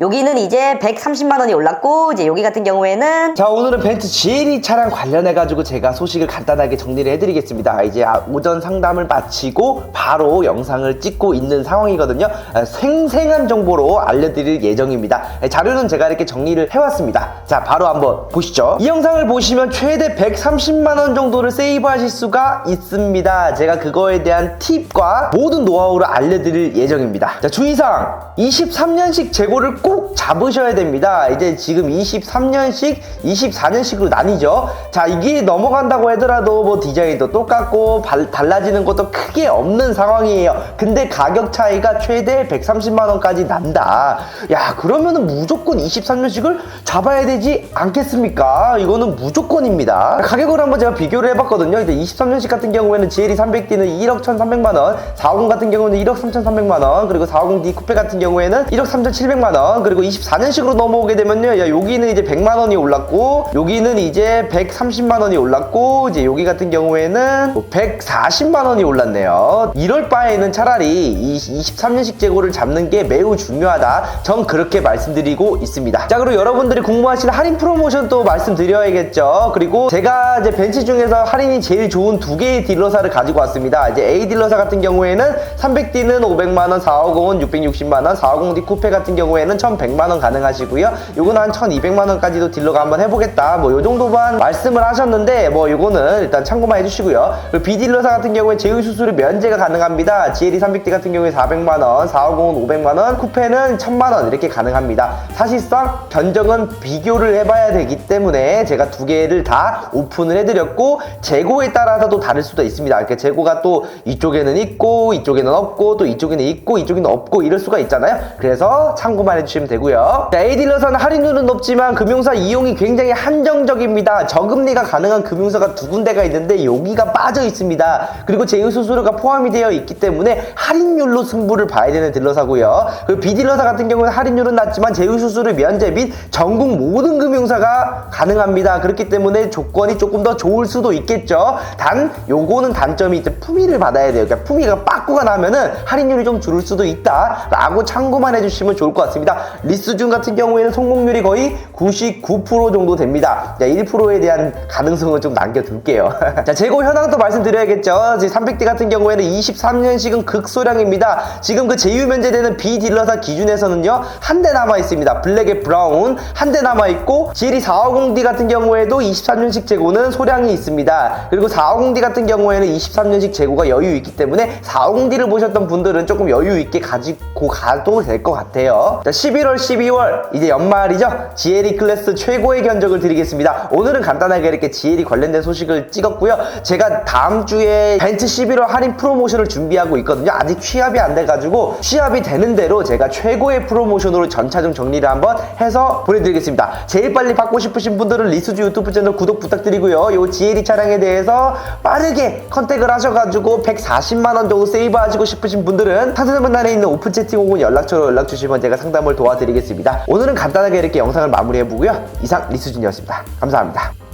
여기는 이제 130만 원이 올랐고 이제 여기 같은 경우에는 자 오늘은 벤츠 GLE 차량 관련해 가지고 제가 소식을 간단하게 정리를 해드리겠습니다. 이제 아, 오전 상담을 마치고 바로 영상을 찍고 있는 상황이거든요. 아, 생생한 정보로 알려드릴 예정입니다. 아, 자료는 제가 이렇게 정리를 해왔습니다. 자 바로 한번 보시죠. 이 영상을 보시면 최대 130만 원 정도를 세이브 하실 수가 있습니다. 제가 그거에 대한 팁과 모든 노하우를 알려드릴 예정입니다. 자 주의사항. 23년식 재고를 꼭 잡으셔야 됩니다. 이제 지금 23년식, 24년식으로 나뉘죠. 자, 이게 넘어간다고 하더라도 뭐 디자인도 똑같고 발- 달라지는 것도 크게 없는 상황이에요. 근데 가격 차이가 최대 130만 원까지 난다. 야, 그러면은 무조건 23년식을 잡아야 되지 않겠습니까? 이거는 무조건입니다. 가격을 한번 제가 비교를 해봤거든요. 이제 23년식 같은 경우에는 GLE 300D는 1억 1,300만 원, 450 같은 경우는 1억 3,300만 원, 그리고 450D 쿠페 같은 경우에는 1억 3,700만 원, 그리고 24년식으로 넘어오게 되면요. 야, 여기는 이제 100만 원이 올랐고, 여기는 이제 130만 원이 올랐고, 이제 여기 같은 경우에는 뭐 140만 원이 올랐네요. 이럴 바에는 차라리 이 23년식 재고를 잡는 게 매우 중요하다. 전 그렇게 말씀드리고 있습니다. 자, 그리고 여러분들이 궁금하신 할인 프로모션 또 말씀드려야겠죠. 그리고 제가 이제 벤츠 중에서 할인이 제일 좋은 두 개의 딜러사를 가지고 왔습니다. 이제 A 딜러사 같은 경우에는 300D는 500만원, 450은 660만원, 450D 쿠페 같은 경우에는 1100만원 가능하시고요. 요거는 한 1200만원까지도 딜러가 한번 해보겠다. 뭐 요 정도만 말씀을 하셨는데 뭐 요거는 일단 참고만 해주시고요. 그리고 B 딜러사 같은 경우에 제휴 수수료 면제가 가능합니다. GLE 300D 같은 경우에 400만원, 450은 500만원, 쿠페는 1000만원 이렇게 가능합니다. 사실상 견적은 비교를 해봐야 되기 때문에 제가 두 개를 다 오픈을 해드렸고 재고에 따라서도 다를 수도 있습니다. 이렇게 재고가 또 이쪽에는 있고 이쪽에는 없고 또 이쪽에는 있고 이쪽에는 없고 이럴 수가 있잖아요. 그래서 참고만 해주시면 되고요. 자, A딜러사는 할인율은 높지만 금융사 이용이 굉장히 한정적입니다. 저금리가 가능한 금융사가 두 군데가 있는데 여기가 빠져 있습니다. 그리고 제휴 수수료가 포함이 되어 있기 때문에 할인율로 승부를 봐야 되는 딜러사고요. 그리고 B딜러사 같은 경우는 할인율은 낮지만 제휴 수수료 면제 및 전국 모든 금융사가 가능합니다. 그렇기 때문에 조건이 조금 더 좋을 수도 있겠죠. 단 요거는 단점이 이제 품위를 받아야 돼요. 그러니까 품위가 빠꾸가 나면은 할인율이 좀 줄을 수도 있다라고 참고만 해주시면 좋을 것 같습니다. 리스준 같은 경우에는 성공률이 거의 99% 정도 됩니다. 1%에 대한 가능성은 좀 남겨둘게요. 자 재고 현황도 말씀드려야겠죠. 지금 300D 같은 경우에는 23년식은 극소량입니다. 지금 그 제휴 면제되는 B 딜러사 기준에서는요 한 대 남아 있습니다. 블랙의 브라운 한 대 남아 있고 GLE 450D 같은 경우에도 23년식 재고는 소량이 있습니다. 그리고 450D 같은 경우에는 23년식 재고가 여유 있기 때문에 450D를 보셨던 분들은 조금 여유 있게 가지고 가도 될 것 같아요. 자 11월, 12월 이제 연말이죠. GLE 클래스 최고의 견적을 드리겠습니다. 오늘은 간단하게 이렇게 GLE 관련된 소식을 찍었고요. 제가 다음 주에 벤츠 11월 할인 프로모션을 준비하고 있거든요. 아직 취합이 안 돼가지고 취합이 되는 대로 제가 최고의 프로모션으로 전차종 정리를 한번 해서 보내드리겠습니다. 제일 빨리 받고 싶으신 분들은 리스주 유튜브 채널 구독 부탁드리고요. 요 GLE 차량에 대해서 빠르게 컨택을 하셔가지고 140만 원 정도 세이브 하시고 싶으신 분들은 상세문란에 있는 오픈 채팅 혹은 연락처로 연락 주시면 제가 상담을 도와드리겠습니다. 오늘은 간단하게 이렇게 영상을 마무리해보고요. 이상 리스준이었습니다. 감사합니다.